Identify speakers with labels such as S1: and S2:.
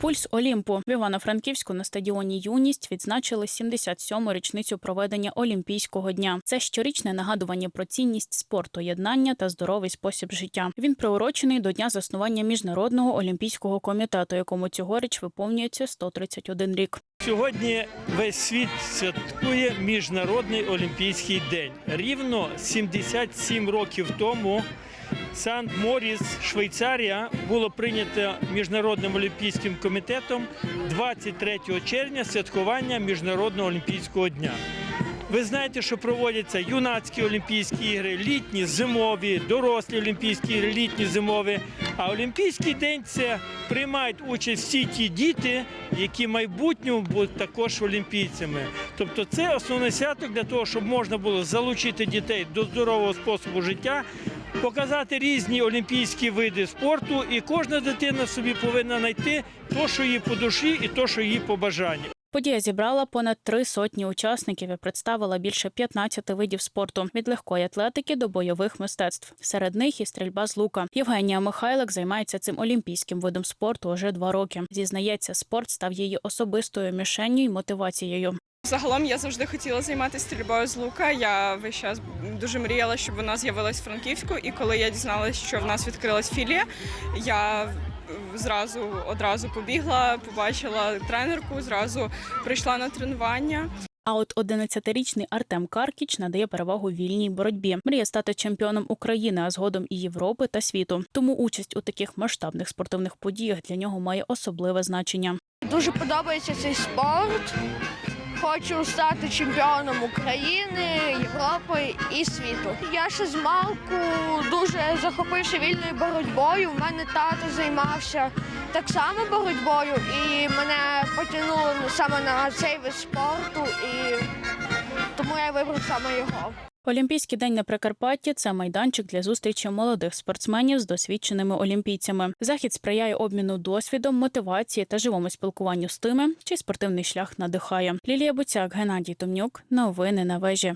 S1: Пульс Олімпу в Івано-Франківську на стадіоні Юність відзначили 77-му річницю проведення Олімпійського дня. Це щорічне нагадування про цінність спорту, єднання та здоровий спосіб життя. Він приурочений до дня заснування міжнародного олімпійського комітету, якому цьогоріч виповнюється 131 рік.
S2: Сьогодні весь світ святкує Міжнародний олімпійський день. Рівно 77 років тому Сант Моріс, Швейцарія, було прийнято Міжнародним олімпійським комітетом 23 червня святкування Міжнародного олімпійського дня. Ви знаєте, що проводяться юнацькі Олімпійські ігри, літні, зимові, дорослі Олімпійські ігри, літні, зимові. А Олімпійський день це приймають участь всі ті діти, які в майбутньому будуть також олімпійцями. Тобто це основний святок для того, щоб можна було залучити дітей до здорового способу життя, показати різні олімпійські види спорту, і кожна дитина собі повинна знайти то, що їй по душі, і то, що їй по бажанню.
S1: Подія зібрала понад три сотні учасників і представила більше 15 видів спорту від легкої атлетики до бойових мистецтв. Серед них і стрільба з лука. Євгенія Михайлик займається цим олімпійським видом спорту уже два роки. Зізнається, спорт став її особистою мішенню й мотивацією.
S3: Загалом я завжди хотіла займатися стрільбою з лука. Я весь час дуже мріяла, щоб вона з'явилась в Франківську. І коли я дізналася, що в нас відкрилась філія, я е, зразу одразу побігла, побачила тренерку, зразу прийшла на тренування.
S1: А от 11-річний Артем Каркіч надає перевагу вільній боротьбі. Мріє стати чемпіоном України, а згодом і Європи та світу. Тому участь у таких масштабних спортивних подіях для нього має особливе значення.
S4: Дуже подобається цей спорт. Хочу стати чемпіоном України, Європи і світу. Я ще з малку дуже захопився вільною боротьбою. У мене тато займався так само боротьбою, і мене потягнуло саме на цей вид спорту, і тому я вибрав саме його.
S1: Олімпійський день на Прикарпатті це майданчик для зустрічі молодих спортсменів з досвідченими олімпійцями. Захід сприяє обміну досвідом, мотивації та живому спілкуванню з тими, чий спортивний шлях надихає. Лілія Буцяк, Геннадій Томнюк. Новини на вежі.